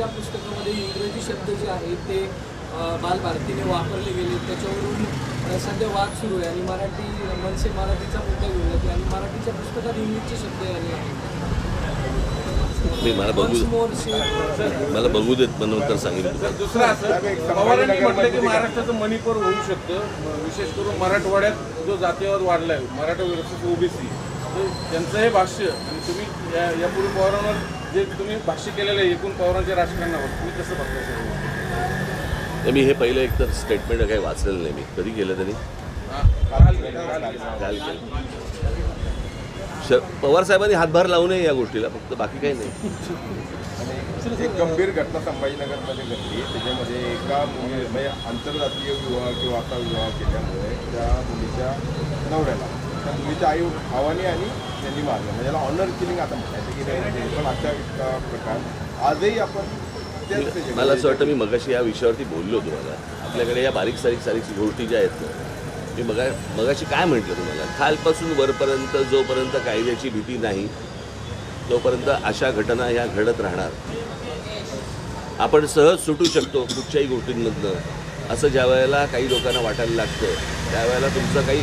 मराठीच्या पुस्तकामध्ये इंग्रजी शब्द जे आहेत ते बालभारतीने वापरले गेले त्याच्यावरून सध्या वाद सुरू आहे आणि मराठी मनसे मराठीचा मुद्दा घेऊन येते आणि मराठीच्या पुस्तकात इंग्लिशचे शब्द आले आहेत मला बघू मला बघू देत मग नंतर सांगेन तुम्हाला दुसरं असं पवारांनी म्हटलं की महाराष्ट्राचं मणिपूर होऊ शकतं. विशेष करून मराठवाड्यात जो जातीयवाद वाढलाय मराठा ओबीसी. त्यांचं हे भाष्य आणि तुम्ही या यापूर्वी पवारांवर जे तुम्ही भाष्य केलेलं आहे एकूण पवारांच्या राजकारणावर तुम्ही कसं बघता मी हे पहिलं एक तर स्टेटमेंट काही वाचलेलं नाही मी. कधी केलं त्यांनी? हा, काल पवार साहेबांनी हातभार लावू नये या गोष्टीला फक्त बाकी काही नाही. आणि एक गंभीर घटना संभाजीनगरमध्ये घडली. त्याच्यामध्ये एका मुली म्हणजे आंतरजातीय विवाह किंवा असा विवाह केल्यामुळे त्या मुलीच्या नवऱ्याला मुलीच्या आई भावाने आणि त्यांनी मारलं. म्हणजे याला ऑनर किलिंग आता म्हणायचं की नाही पण अशा प्रकार. आजही आपण मला असं वाटतं मी मगाशी या विषयावरती बोललो तुम्हाला. आपल्याकडे या बारीक सारीक सारीक गोष्टी ज्या आहेत ना मी मगा मगाशी काय म्हटलं तुम्हाला? खालपासून वरपर्यंत जोपर्यंत कायद्याची भीती नाही तोपर्यंत अशा घटना ह्या घडत राहणार. आपण सहज सुटू शकतो कुठच्याही गोष्टींमधनं. असं ज्या वेळेला काही लोकांना वाटायला लागतं त्यावेळेला तुमचं काही